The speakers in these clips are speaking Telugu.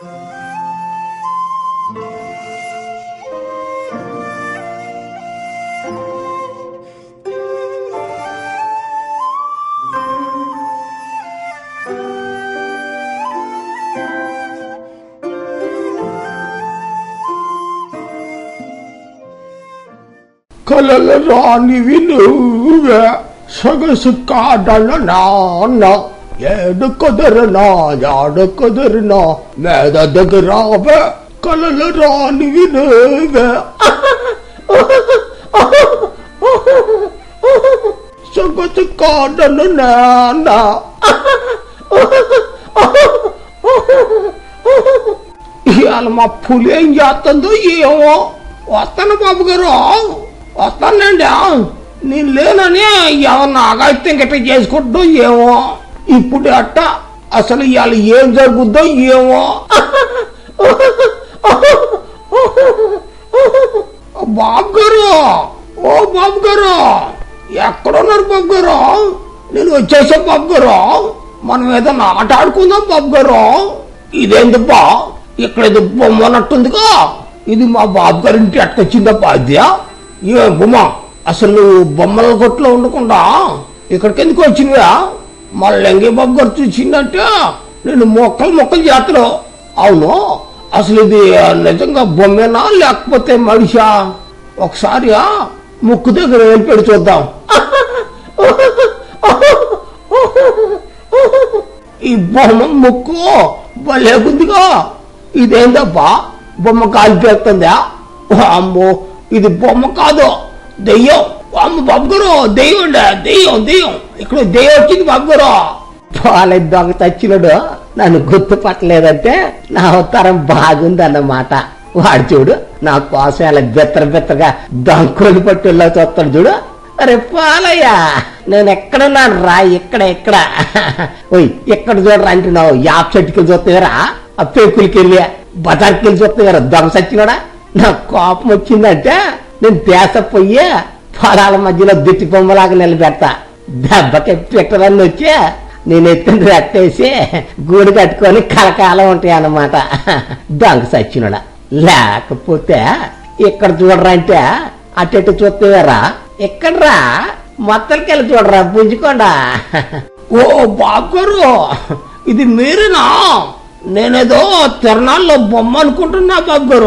కలల రానివి నువ్వే సొగసు కాడల నాన్న. ఏడు కుదరనా యాడు కుదరనా మేద దగ్గరావే కలల రానివి నువ్వే సొగసు కాడల నాన్న ఇవాళ మా పులి ఏం చేస్తుందో ఏమో వస్తాను బాబు గారు వస్తానండి నేను లేనని ఏమన్నా అగాయిత్యం గట్ట చేసుకుంటూ ఏమో ఇప్పుడు అట్ట అసలు ఇవాళ ఏం జరుగుద్దో ఏమో. బాబు గారు ఓ బాబు గారు ఎక్కడున్నారు బాబు గారు నేను వచ్చేసా బాబు గారు మనం ఏదైనా ఆట ఆడుకుందాం బాబు గారు ఇదేందబ్బా? ఇక్కడ ఏదో బొమ్మ అన్నట్టుందిగా ఇది మా బాబు గారి ఇంటి అట్టొచ్చిందబ్బా అద్యా ఏ బొమ్మ? అసలు నువ్వు బొమ్మల కొట్లో ఉండకుండా ఇక్కడికి ఎందుకు వచ్చినవా? మళ్ళీ ఎంగే బాబు గారు చూసిందంటే నేను మొక్కలు మొక్కలు చేస్తారు? అవును. అసలు ఇది నిజంగా బొమ్మేనా లేకపోతే మనిషా? ఒకసారి ముక్కు దగ్గర వెళ్ళిపెడి చూద్దాం. ఈ బొమ్మ ముక్కు లేకుందిగా ఇదేందబ్బా? బొమ్మ కాలిపేస్తుందా అమ్మో ఇది బొమ్మ కాదు. దెయ్యం. అమ్మ బాబు దెయ్యం దెయ్యం దెయ్యం. ఇక్కడ దెయ్యం వచ్చింది బాబు పాలె దొంగ చచ్చినాడు నన్ను గుర్తుపట్టలేదంటే నా అవతారం బాగుందన్నమాట. వాడు చూడు నా కోసం అలా బెత్తర బెత్తరగా దొంగలు పట్టుల్లో చూస్తాడు చూడు. అరే పాలయ్యా నేను ఎక్కడున్నాను రా ఇక్కడ ఇక్కడ. ఓయ్ ఎక్కడ చూడరా అంటున్నావు. యాప్ చెట్టుకి చూస్తారా ఆ పేకులకి వెళ్ళి బజార్కి వెళ్ళి చూస్తారా దొంగ సచ్చినోడా నా కోపం వచ్చిందంటే నేను దేశ పొలాల మధ్యలో దిట్టి బొమ్మలాగా నిలబెడతా. దెబ్బకి పెట్టరని వచ్చి నేను ఎత్తిన రెట్టేసి గూడు కట్టుకొని కలకాలం ఉంటాయి అన్నమాట. దొంగ సచ్చినడా. లేకపోతే ఇక్కడ చూడరా అంటే అటు ఇటు చూస్తేవారా? ఎక్కడ్రా? మొత్తలకెళ్ళి చూడరా పుంజుకోండా? ఓ బాబు ఇది మీరేనా? నేనేదో తిరణాల్లో బొమ్మ అనుకుంటున్నా బాబు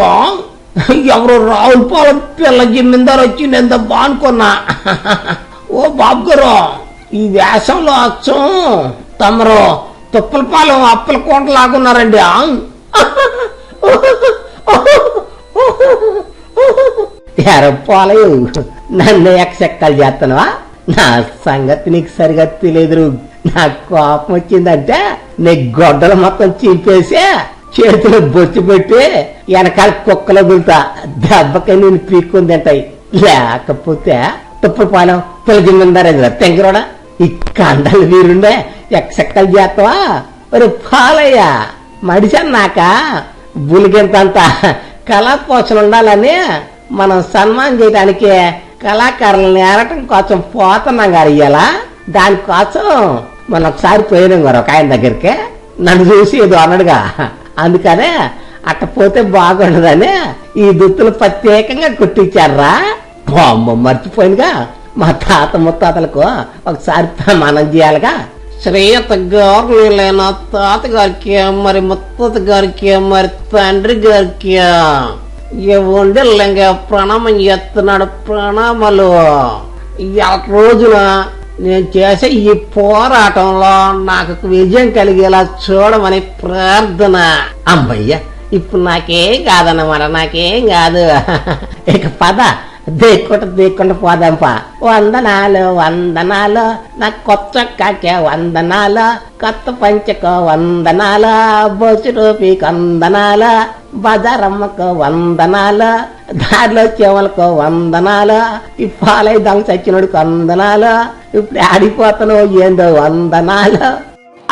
ఎవరు రావులపాలెం పిల్ల జిమ్మిందారు వచ్చి నేను బా అనుకున్నా ఓ బాబు గారు ఈ వేషంలో అచ్చం. తమరు తుప్పలపాలెం అప్పల కోట లాగున్నారండి. ఎరపాలయం నన్ను ఎక్కలు చేస్తున్నావా నా సంగతి నీకు సరిగా తెలియదు నా కోపం వచ్చిందంటే నీ గొడ్డలు మొత్తం చీపేసి చేతిలో బొచ్చు పెట్టి వెనకాల కుక్కలు వదులుతా దెబ్బకి నేను పీక్కొని తింటాయి లేకపోతే తుప్పుడు పాలెం పిల్లజిమ్మందారే తెంగరోడా? ఈ కండలు వీరుండే. ఎక్సెక్కలు చేస్తావా? ఒరే పాలయ్యా మడిసన్నాక బులిగింతంత కళాపోషణ ఉండాలని మనం సన్మానం చేయడానికి కళాకారులను ఏరటం కోసం పోతున్నాం గారు ఇయ్యాల. దానికోసం మనం ఒకసారి పోయినాం గారు ఒక ఆయన దగ్గరికి. నన్ను చూసి ఏదో అన్నాడుగా. అందుకనే అట్ట పోతే బాగుండదని ఈ దుత్తులు ప్రత్యేకంగా కుట్టించారా? అమ్మ మర్చిపోయినగా మా తాత ముత్తాతలకు ఒకసారి ప్రమాణం చేయాలిగా. శ్రేయత గారు లేనా తాత గారికి మరి ముత్తాత గారికి మరి తండ్రి గారికి ఉండేలంగా ప్రణామం చేస్తున్నాడు ప్రణామాలు. రోజున నేను చేసే ఈ పోరాటంలో నాకు విజయం కలిగేలా చూడమని ప్రార్థన. అమ్మయ్య ఇప్పుడు నాకేం కాదన్నమాట నాకేం కాదు. ఇక పద దేక్కుంట దేక్కుంట పోదాంపా వందనాలు వందనాలు నా కొత్త కాక వందనాలు కొత్త పంచకు వందనాలు బొచ్చు రూపీకి వందనాలు బజారమ్మకు వందనాలు దారిలో చెవులకు వందనాలు ఈ పాలై దొంగ చచ్చినోడికి వందనాలు ఇప్పుడు ఆడిపోతున్నావు ఏందో వందనాలు.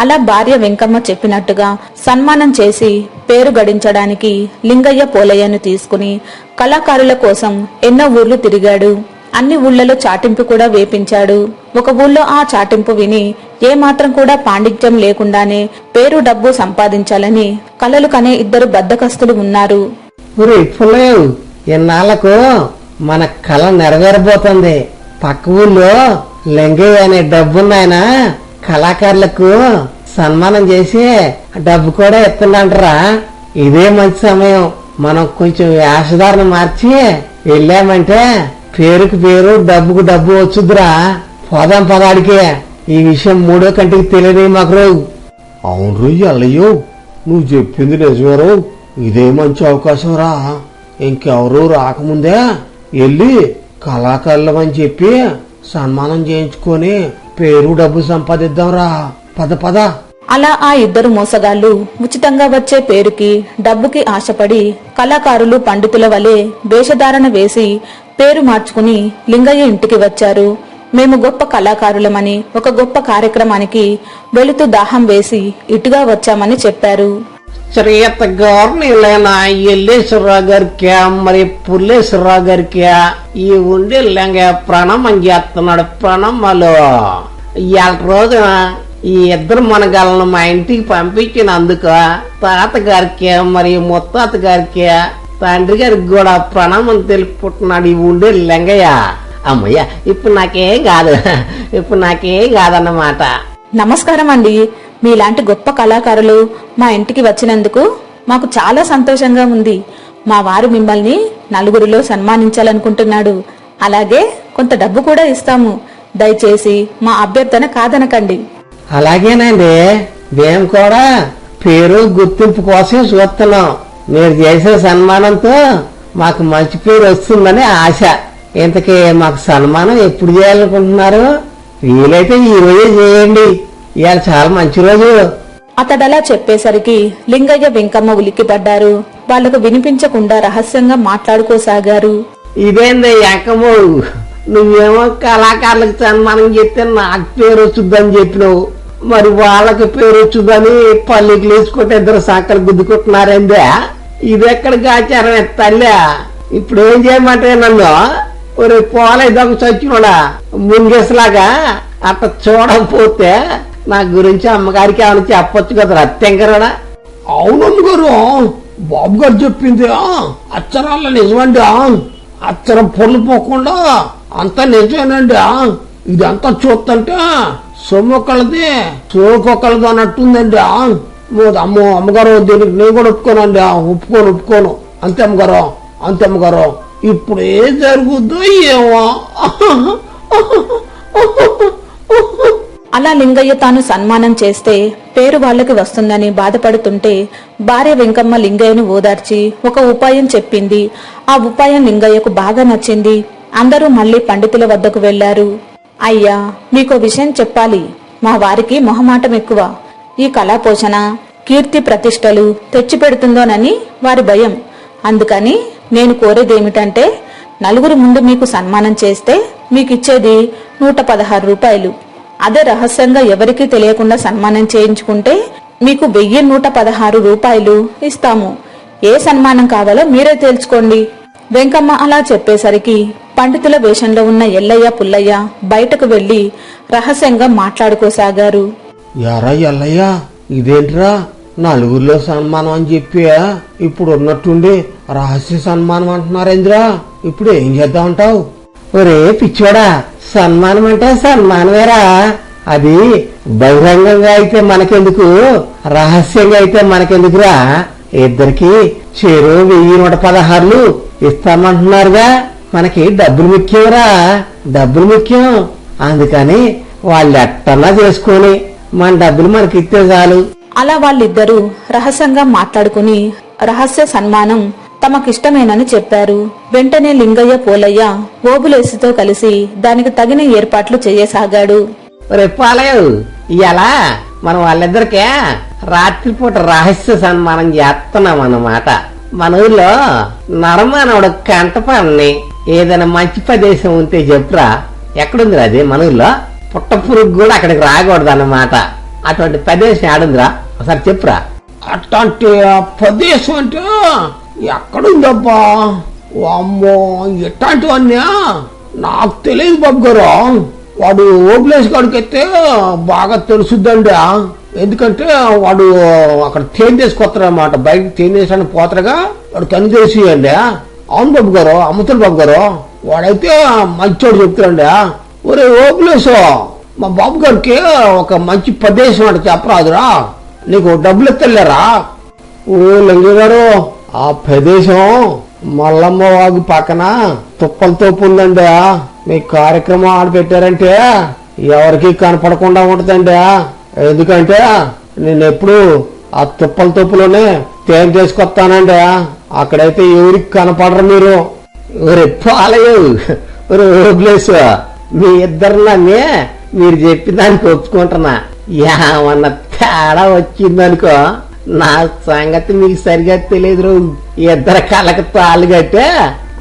అలా భార్య వెంకమ్మ చెప్పినట్టుగా సన్మానం చేసి పేరు గడించడానికి లింగయ్య పోలయ్యను తీసుకుని కళాకారుల కోసం ఎన్నో ఊర్లు తిరిగాడు. అన్ని ఊళ్ళలో చాటింపు కూడా వేపించాడు. ఒక ఊళ్ళో ఆ చాటింపు విని ఏమాత్రం కూడా పాండిత్యం లేకుండానే పేరు డబ్బు సంపాదించాలని కలలు కనే ఇద్దరు బద్దకస్తులు ఉన్నారు. ఒరే ఇన్నాళ్ళకు మన కళ నెరవేరబోతుంది. పక్క ఊళ్ళో లింగయ్య అనే డబ్బున్నాయన? కళాకారులకు సన్మానం చేసి డబ్బు కూడా ఇస్తుందంటరా. ఇదే మంచి సమయం. మనం కొంచెం వేషధారణ మార్చి వెళ్ళామంటే పేరుకు పేరు డబ్బుకు డబ్బు వచ్చుద్రా పోదాం పదాడికే ఈ విషయం మూడో కంటికి తెలియదు మాకు అవును రోజు అల్లయ్యో నువ్వు చెప్పింది నిజమేరో ఇదే మంచి అవకాశం రా. ఇంకెవరూ రాకముందే వెళ్ళి కళాకారులమని చెప్పి సన్మానం చేయించుకొని పేరు డబ్బు సంపాదిద్దాం రా పద పద. అలా ఆ ఇద్దరు మోసగాళ్ళు ఉచితంగా వచ్చే పేరుకి డబ్బుకి ఆశపడి కళాకారులు పండితుల వలె వేషధారణ వేసి పేరు మార్చుకుని లింగయ్య ఇంటికి వచ్చారు. మేము గొప్ప కళాకారులమని ఒక గొప్ప కార్యక్రమానికి వెళుతూ దాహం వేసి ఇటుగా వచ్చామని చెప్పారు. శ్రీయత గారిని లేనా ఎల్లేశ్వరరావు గారికి మరి పుల్లేశ్వరరావు గారికి ఈ ఉండి లేంగ ప్రణామం చేస్తున్నాడు ప్రణామాలు. ఇవాళ రోజున ఈ ఇద్దరు మనగాళ్ళను మా ఇంటికి పంపించినందుకు తాతగారికి మరియు ముత్తాత గారికి తండ్రి గారికి కూడా ప్రణామం తెలుపుకుంటున్నాడు ఈ ఉండే లింగయ్య. అమ్మయ్య ఇప్పుడు నాకేం కాదు. ఇప్పుడు నాకేం కాదన్నమాట. నమస్కారం అండి. మీలాంటి గొప్ప కళాకారులు మా ఇంటికి వచ్చినందుకు మాకు చాలా సంతోషంగా ఉంది. మా వారు మిమ్మల్ని నలుగురిలో సన్మానించాలనుకుంటున్నాడు. అలాగే కొంత డబ్బు కూడా ఇస్తాము. దయచేసి మా అభ్యర్థన కాదనకండి. అలాగేనండి. మేము కూడా పేరు గుర్తింపు కోసం చూస్తున్నాం. మీరు చేసే సన్మానంతో మాకు మంచి పేరు వస్తుందని ఆశ. ఇంతకీ మాకు సన్మానం ఎప్పుడు చేయాలనుకుంటున్నారు? వీలైతే ఈ రోజే చేయండి. ఇవాళ చాలా మంచి రోజు. అతడలా చెప్పేసరికి లింగయ్య వెంకమ్మ ఉలిక్కిపడ్డారు. వాళ్ళకు వినిపించకుండా రహస్యంగా మాట్లాడుకోసాగారు. ఇదేంది ఎక్కమో నువ్వేమో కళాకారులకు సన్మానం చేస్తే నాకు పేరు వచ్చుద్దని చెప్పినావు. మరి వాళ్ళకి పేరు వచ్చుద్దని పల్లికి లేచుకుంటే ఇద్దరు సాకలు గుద్దుకుంటున్నారేందే ఇది ఎక్కడికి ఆచారం తల్లి? ఇప్పుడు ఏం చేయమంటే నన్ను? ఒరే పోలేదొక చచ్చినోడా ముంగేసలాగా అట్ట చూడకపోతే నా గురించి అమ్మగారికి ఏమైనా చెప్పొచ్చు కదా అత్యంకరాడా అవునండి గారు బాబు గారు చెప్పింది అచ్చరాల నిజమండి అచ్చరం పొర్లు పోకుండా అంత నిజమేనండి. ఇదంతా చూస్తుంటే సొమ్మొక్కళ్ళది సోకొక్కలది అన్నట్టుందండి. అమ్మో అమ్మగారు దీనికి నేను కూడా ఒప్పుకోనండి. ఒప్పుకోను ఒప్పుకోను. అంతే అమ్మగారు అంతే అమ్మగారు. ఇప్పుడు ఏం జరుగుద్దో ఏమో. అలా లింగయ్య తాను సన్మానం చేస్తే పేరు వాళ్ళకి వస్తుందని బాధపడుతుంటే భార్య వెంకమ్మ లింగయ్యను ఓదార్చి ఒక ఉపాయం చెప్పింది. ఆ ఉపాయం లింగయ్యకు బాగా నచ్చింది. అందరూ మళ్ళీ పండితుల వద్దకు వెళ్ళారు అయ్యా మీకో విషయం చెప్పాలి. మా వారికి మొహమాటం ఎక్కువ. ఈ కళా పోషణ కీర్తి ప్రతిష్టలు తెచ్చిపెడుతుందోనని వారి భయం. అందుకని నేను కోరేదేమిటంటే నలుగురు ముందు మీకు సన్మానం చేస్తే మీకిచ్చేది నూట పదహారు రూపాయలు. అదే రహస్యంగా ఎవరికీ తెలియకుండా సన్మానం చేయించుకుంటే మీకు వెయ్యి నూట పదహారు రూపాయలు ఇస్తాము. ఏ సన్మానం కావాలో మీరే తేల్చుకోండి. వెంకమ్మ అలా చెప్పేసరికి పండితుల వేషంలో ఉన్న ఎల్లయ్య పుల్లయ్య బయటకు వెళ్ళి రహస్యంగా మాట్లాడుకోసాగారు యారా ఎల్లయ్య ఇదేంట్రా? నలుగురిలో సన్మానం అని చెప్పి ఇప్పుడు ఉన్నట్టుండి రహస్య సన్మానం అంటున్నారేంద్రా? ఇప్పుడు ఏం చేద్దామంటావు ఒరే పిచ్చోడా సన్మానం అంటే సన్మానమేరా? అది బహిరంగంగా అయితే మనకెందుకు? రహస్యంగా అయితే మనకెందుకురా? ఇద్దరికి చేరు వెయ్యి నూట పదహారులు ఇస్తామంటున్నారుగా. మనకి డబ్బులు ముఖ్యంరా డబ్బులు ముఖ్యం. అందుకని వాళ్ళు ఎట్టన్నా చేసుకొని మన డబ్బులు మనకి ఇస్తే చాలు. అలా వాళ్ళిద్దరూ రహస్యంగా మాట్లాడుకుని రహస్య సన్మానం తమకిష్టమేనని చెప్పారు. వెంటనే లింగయ్య పోలయ్య ఓబులేసితో కలిసి దానికి తగిన ఏర్పాట్లు చేయసాగాడు. రేపాలయం ఇలా మనం వాళ్ళిద్దరికే రాత్రిపూట రహస్య సన్మానం చేస్తున్నాం అన్నమాట మన ఊర్లో నరమానవుడు కంటపాన్ని ఏదైనా మంచి ప్రదేశం ఉంటే చెప్పురా. ఎక్కడుందిరా అది? మనలో పుట్ట పురుగు కూడా అక్కడికి రాకూడదు అన్నమాట అటువంటి ప్రదేశం ఆడుందిరా ఒకసారి చెప్పురా. అట్లాంటి ప్రదేశం అంటే ఎక్కడుందబ్బా? అమ్మో ఇట్లాంటివన్నీ? నాకు తెలియదు బాబు గారు. వాడు ఓబ్లేస్ కాడికి బాగా తెలుసుద్దండి. ఎందుకంటే వాడు అక్కడ తేనె తీసుకొస్తారన్నమాట. బయట తేనె పోతారుగా. వాడు కన్ను అండి అవును బాబు గారు అమ్ముతాడు బాబు గారు వాడైతే మంచోడు చెప్తారండి ఒరే ఓపులేసు మా బాబు గారికి ఒక మంచి ప్రదేశం అంటే చెప్పరాదురా. నీకు డబ్బులు ఎత్తలేరా? ఓ లింగ గారు ఆ ప్రదేశం మల్లమ్మ వాగు పక్కన తుప్పలతో ఉందండి మీ కార్యక్రమం ఆడపెట్టారంటే ఎవరికి కనపడకుండా ఉంటదండి. ఎందుకంటే నేను ఎప్పుడు ఆ తుప్పల తోపులోనే తేనె చేసుకొస్తానండి అక్కడైతే ఎవరికి కనపడరు మీరు? ఒరే పాలయ్య ఒరే ఓబ్లేసు మీ ఇద్దరు మీరు చెప్పిన దానికి ఒప్పుకుంటున్నా. ఏమన్నా తేడా వచ్చిందనుకో నా సంగతి మీకు సరిగా తెలియదు రో. ఇద్దరు కళ్ళకి తాళ్ళు కట్టే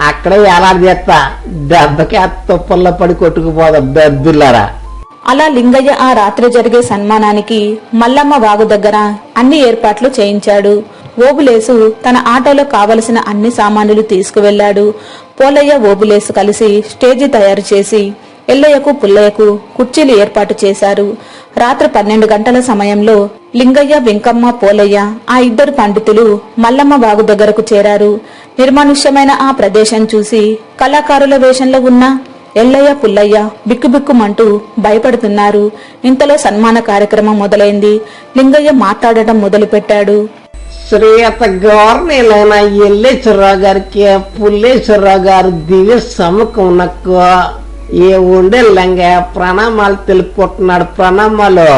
అక్కడే వేలాడి చేస్తా. దెబ్బకి ఆ తుప్పల్లో పడి కొట్టుకుపోదా దద్దులారా. అలా లింగయ్య ఆ రాత్రి జరిగే సన్మానానికి మల్లమ్మ వాగు దగ్గర అన్ని ఏర్పాట్లు చేయించాడు. ఓబులేసు తన ఆటోలో కావలసిన అన్ని సామానులు తీసుకువెళ్ళాడు పోలయ్య ఓబులేసు కలిసి స్టేజి తయారు చేసి ఎల్లయ్యకు పుల్లయ్యకు కుర్చీలు ఏర్పాటు చేశారు. రాత్రి పన్నెండు గంటల సమయంలో లింగయ్య వెంకమ్మ పోలయ్య ఆ ఇద్దరు పండితులు మల్లమ్మ వాగు దగ్గరకు చేరారు. నిర్మానుష్యమైన ఆ ప్రదేశం చూసి కళాకారుల వేషంలో ఉన్న ఎల్లయ్య పుల్లయ్య బిక్కుబిక్కుమంటూ భయపడుతున్నారు. ఇంతలో సన్మాన కార్యక్రమం మొదలైంది. లింగయ్య మాట్లాడటం మొదలుపెట్టాడు. శ్రీయత గవర్నీలైన ఎల్లేశ్వరరావు గారికి పుల్లేశ్వరరావు గారు దివ్య సముఖం ఏ ఉండే ప్రణామాలు తెలుపుకుంటున్నాడు ప్రణామాలు.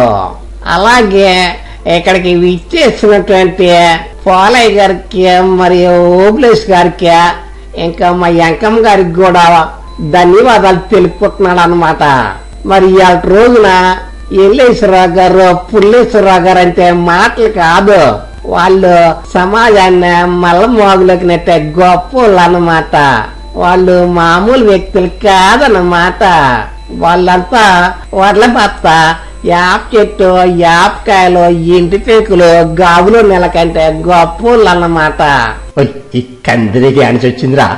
అలాగే ఇక్కడికి ఇచ్చేసినటువంటి పాలయ్య గారికి మరియు ఓబులేష్ గారికి ఇంకా మా ఎంకమ్మ గారికి కూడా ధన్యవాదాలు తెలుపుకుంటున్నాడు అనమాట మరి ఇవాళ రోజున ఎల్లేశ్వరరావు గారు పుల్లేశ్వరరావు గారు అంటే మాటలు కాదు. వాళ్ళు సమాజాన్ని మల్లమోగులోకి నెట్టే గొప్పలు అన్నమాట వాళ్ళు మామూలు వ్యక్తులు కాదన్నమాట. వాళ్ళంతా వడ్ల బత్త యాప్ చెట్టు యాపకాయలు ఇంటి పేకులు గాబులు నెలకంటే గొప్పలు అన్నమాట ఓయ్ ఈ కందిరికి వచ్చిందిరా.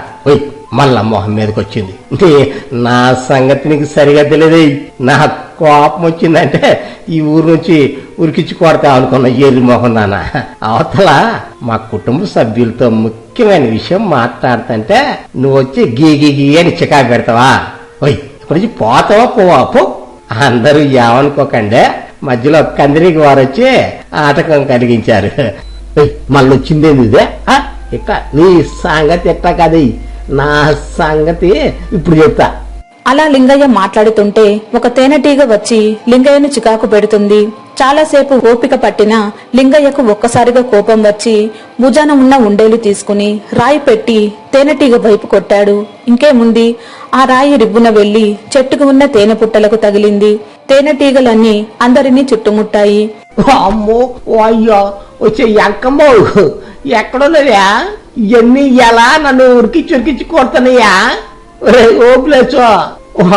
మళ్ళా మొహం మీదకి వచ్చింది నా సంగతి నీకు సరిగా తెలియదు నా కోపం వచ్చిందంటే ఈ ఊరు నుంచి ఉరికించి కొడతా అనుకున్న ఎర్రి మొహం నాన్న. అవతల మా కుటుంబ సభ్యులతో ముఖ్యమైన విషయం మాట్లాడుతుంటే నువ్వు వచ్చి గీ గీ గీ అని చికా పెడతావా? ఓయ్ ఇక్కడి నుంచి పోతావా పోవా పో. అందరూ ఏమనుకోకండి మధ్యలో కందిరికి వారు వచ్చి ఆటకం కలిగించారు ఏయ్, మళ్ళీ వచ్చిందేంది ఇదే ఆ? ఇట్ట నీ సంగతి ఎట్టా కాదు నా సంగతి ఇప్పుడు చెప్తా. అలా లింగయ్య మాట్లాడుతుంటే ఒక తేనెటీగ వచ్చి లింగయ్యను చికాకు పెడుతుంది. చాలాసేపు ఓపిక పట్టిన లింగయ్యకు ఒక్కసారిగా కోపం వచ్చి భుజాన ఉన్న ఉండేలు తీసుకుని రాయి పెట్టి తేనెటీగ వైపు కొట్టాడు. ఇంకేముంది? ఆ రాయి రిబ్బున వెళ్ళి చెట్టుకు ఉన్న తేనె పుట్టలకు తగిలింది. తేనెటీగలన్నీ అందరినీ చుట్టుముట్టాయి. అమ్మో ఓ అయ్యో వచ్చే ఎంకమ్మో ఎక్కడో ఇవన్నీ ఎలా నన్ను ఉరికి చురికిచ్చి కొడుతున్నాయా? ఒరే ఓపులేచో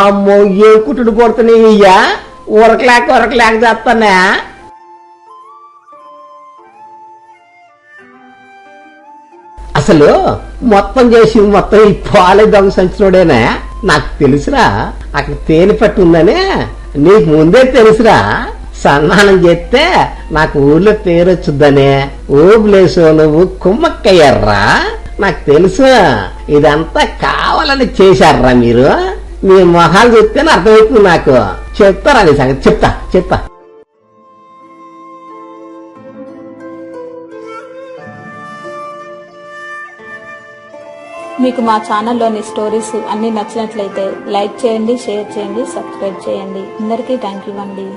అమ్మో ఏ కుట్టుడు పడుతున్నాయి అయ్యా ఉరకలేక ఉరకలేక చేస్తానా? అసలు మొత్తం చేసి మొత్తం ఈ పాలే దొంగ సంచినోడేనా నాకు తెలుసురా. అక్కడ తేనె పట్టు ఉందనే నీకు ముందే తెలుసురా. సన్మానం చేస్తే నాకు ఊర్లో పేరు వచ్చుద్దనే. ఓబులేసు నువ్వు కుమ్మక్కయ్యారా నాకు తెలుసు. ఇదంతా కావాలని చేశారా మీరు? మీ మొహాలు చూస్తేనే అర్థమవుతుంది నాకు. చెప్తారా నీ సంగతి? చెప్తా చెప్తా. మీకు మా ఛానల్లోని స్టోరీస్ అన్నీ నచ్చినట్లయితే లైక్ చేయండి షేర్ చేయండి సబ్స్క్రైబ్ చేయండి. అందరికీ థ్యాంక్ యూ అండి.